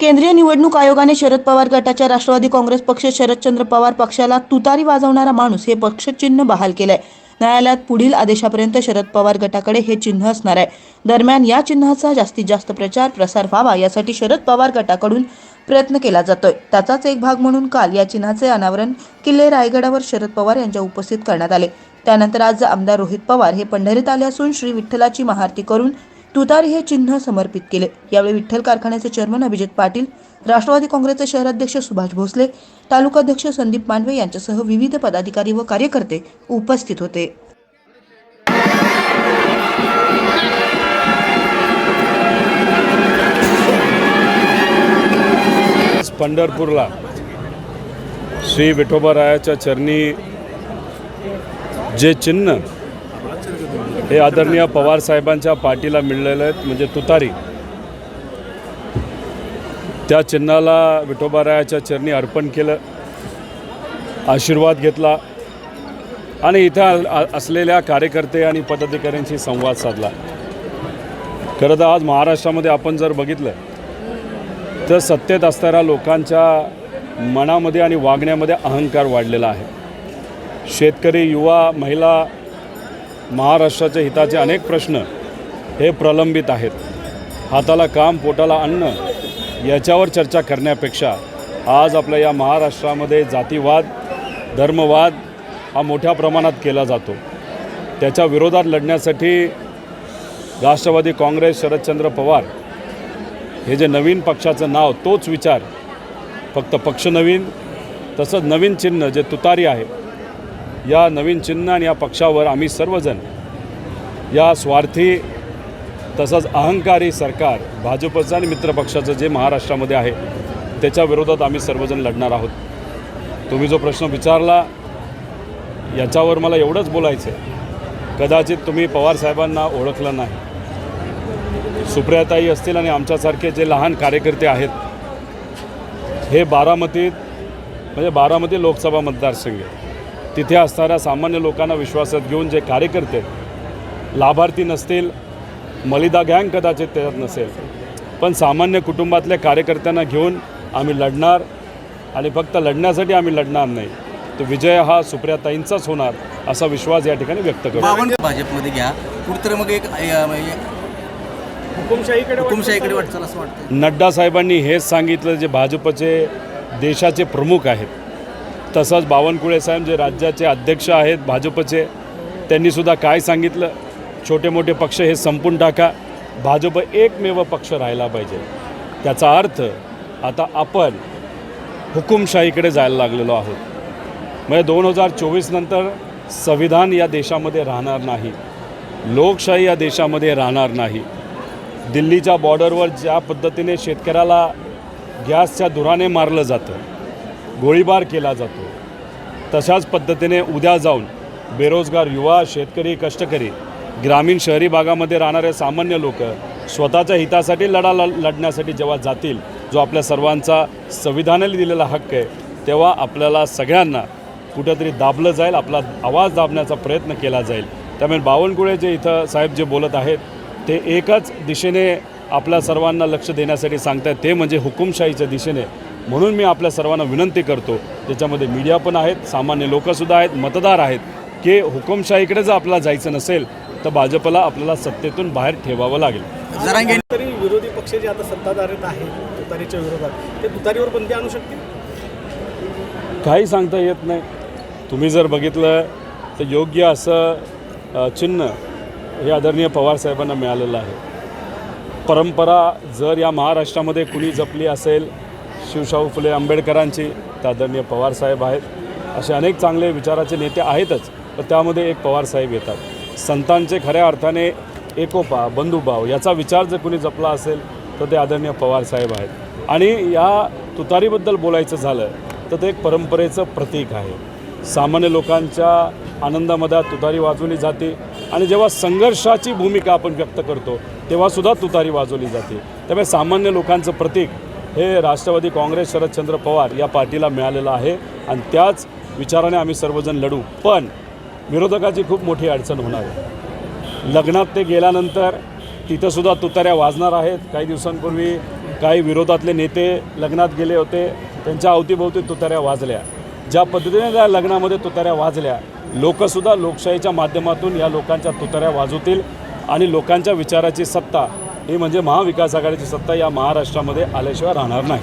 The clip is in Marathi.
केंद्रीय निवडणूक आयोगाने शरद पवार गटाच्या राष्ट्रवादी काँग्रेस पक्ष शरदचंद्र पवार पक्षाला तुतारी वाजवणारा माणूस हे पक्षचिन्ह बहाल केलंय. न्यायालयात पुढील आदेशापर्यंत शरद पवार गटाकडे हे चिन्ह असणार आहे. दरम्यान या चिन्हाचा जास्तीत जास्त प्रचार प्रसार व्हावा यासाठी शरद पवार गटाकडून प्रयत्न केला जातोय. त्याचाच एक भाग म्हणून काल या चिन्हाचे अनावरण किल्ले रायगडावर शरद पवार यांच्या उपस्थित करण्यात आले. त्यानंतर आज आमदार रोहित पवार हे पंढरीत आले असून श्री विठ्ठलाची महाआरती करून तुतारी हे चिन्ह समर्पित केले. यावेळी विठ्ठल कारखान्याचे चेअरमन अभिजित पाटील राष्ट्रवादी काँग्रेसचे शहराध्यक्ष सुभाष भोसले तालुकाध्यक्ष संदीप मांडवे यांच्यासह विविध पदाधिकारी व कार्यकर्ते उपस्थित होते. पंढरपूरला श्री विठोबारायाच्या चरणी जे चिन्ह हे आदरणीय पवार साहेबांच्या पाठीला मिळलेलं आहेत म्हणजे तुतारी. त्या चिन्हाला विठोबारायाच्या चरणी अर्पण केलं आशीर्वाद घेतला आणि इथं असलेल्या कार्यकर्ते आणि पदाधिकाऱ्यांशी संवाद साधला. खरं तर आज महाराष्ट्रामध्ये आपण जर बघितलं तर सत्तेत असणाऱ्या लोकांच्या मनामध्ये आणि वागण्यामध्ये अहंकार वाढलेला आहे. शेतकरी युवा महिला महाराष्ट्राच्या हिताचे अनेक प्रश्न हे प्रलंबित आहेत. हाताला काम पोटाला अन्न याच्यावर चर्चा करण्यापेक्षा आज आपल्या या महाराष्ट्रामध्ये जातीवाद धर्मवाद हा मोठ्या प्रमाणात केला जातो. त्याच्या विरोधात लढण्यासाठी राष्ट्रवादी काँग्रेस शरदचंद्र पवार हे जे नवीन पक्षाचं नाव तोच विचार फक्त पक्ष नवीन तसंच नवीन चिन्ह जे तुतारी आहे या नवीन चिन्ह आणि या पक्षावर आम्ही सर्वजण या स्वार्थी तसंच अहंकारी सरकार भाजपचं आणि मित्रपक्षाचं जे महाराष्ट्रामध्ये आहे त्याच्या विरोधात आम्ही सर्वजण लढणार आहोत. तुम्ही जो प्रश्न विचारला याच्यावर मला एवढंच बोलायचं आहे कदाचित तुम्ही पवारसाहेबांना ओळखलं नाही. सुप्रियाताई असतील आणि आमच्यासारखे जे लहान कार्यकर्ते आहेत हे बारामतीत म्हणजे बारामती लोकसभा मतदारसंघ आहे. तिथे असणाऱ्या सामान्य लोकांना विश्वासात घेऊन जे कार्यकर्ते लाभार्थी नसतील मलिदा गँग कदाचित त्याच्यात नसेल. पण सामान्य कुटुंबातल्या कार्यकर्त्यांना घेऊन आम्ही लढणार आणि फक्त लढण्यासाठी आम्ही लढणार नाही. तो विजय हा सुप्रियाताईंचाच होणार असा विश्वास या ठिकाणी व्यक्त करतो. भाजपमध्ये घ्या. कुठेतरी मग एक म्हणजे हुकुमशाहीकडे वाटचाल असं वाटतं नड्डा साहेबांनी हेच सांगितलं जे भाजपचे देशाचे प्रमुख आहेत. तसंच बावनकुळे साहेब जे राज्याचे अध्यक्ष आहेत भाजपचे त्यांनीसुद्धा काय सांगितलं? छोटे मोठे पक्ष हे संपून टाका. भाजप एकमेव पक्ष राहिला पाहिजे. त्याचा अर्थ आता आपण हुकुमशाहीकडे जायला लागलेलो आहोत. म्हणजे दोन हजार चोवीस नंतर संविधान या देशामध्ये राहणार नाही. लोकशाही या देशामध्ये राहणार नाही. दिल्लीच्या बॉर्डरवर ज्या पद्धतीने शेतकऱ्याला गॅसच्या धुराने मारलं जातं गोळीबार केला जातो. तशाच पद्धतीने उद्या जाऊन बेरोजगार युवा शेतकरी कष्टकरी ग्रामीण शहरी भागामध्ये राहणारे सामान्य लोक स्वतःच्या हितासाठी लढा ल लढण्यासाठी जेव्हा जातील जो आपल्या सर्वांचा संविधानाने दिलेला हक्क आहे तेव्हा आपल्याला सगळ्यांना कुठंतरी दाबलं जाईल आपला आवाज दाबण्याचा प्रयत्न केला जाईल. त्यामुळे बावनकुळे जे इथं साहेब जे बोलत आहेत ते एकाच दिशेने आपल्या सर्वांना लक्ष देण्यासाठी सांगतात ते म्हणजे हुकुमशाहीच्या दिशेने म्हणून मी आपल्या सर्वांना विनंती करतो त्याच्यामध्ये मीडिया पण आहेत सामान्य लोकंसुद्धा आहेत मतदार आहेत की हुकुमशाहीकडे जर आपल्याला जायचं नसेल तर भाजपला आपल्याला सत्तेतून बाहेर ठेवावं लागेल. तरी विरोधी पक्ष जे आता सत्ताधारीत आहेत तुतारीच्या विरोधात ते तुतारीवर बंदी आणू शकतील? काही सांगता येत नाही. तुम्ही जर बघितलं तर योग्य असं चिन्ह हे आदरणीय पवारसाहेबांना मिळालेलं आहे. परंपरा जर या महाराष्ट्रामध्ये कुणी जपली असेल शिवशाहू फुले आंबेडकरांची तर आदरणीय पवारसाहेब आहेत. असे अनेक चांगले विचाराचे नेते आहेतच पण त्यामध्ये एक पवारसाहेब येतात. संतांचे खऱ्या अर्थाने एकोपा बंधुभाव याचा विचार जर कुणी जपला असेल तर ते आदरणीय पवारसाहेब आहेत. आणि या तुतारीबद्दल बोलायचं झालं तर ते एक परंपरेचं प्रतीक आहे. सामान्य लोकांच्या आनंदामध्ये तुतारी वाजवली जाते आणि जेव्हा संघर्षाची भूमिका आपण व्यक्त करतो तेव्हासुद्धा तुतारी वाजवली जाते. त्यामुळे सामान्य लोकांचं प्रतीक हे राष्ट्रवादी काँग्रेस शरदचंद्र पवार या पार्टीला मिळालेलं आहे आणि त्याच विचाराने आम्ही सर्वजण लढू. पण विरोधकाची खूप मोठी अडचण होणार आहे. लग्नात ते गेल्यानंतर तिथंसुद्धा तुताऱ्या वाजणार आहेत. काही दिवसांपूर्वी काही विरोधातले नेते लग्नात गेले होते. त्यांच्या अवतीभोवती तुताऱ्या वाजल्या. ज्या पद्धतीने त्या लग्नामध्ये तुताऱ्या वाजल्या लोकंसुद्धा लोकशाहीच्या माध्यमातून या लोकांच्या तुताऱ्या वाजवतील आणि लोकांच्या विचाराची सत्ता ही म्हणजे महाविकास आघाडीची सत्ता या महाराष्ट्रामध्ये आल्याशिवाय राहणार नाही.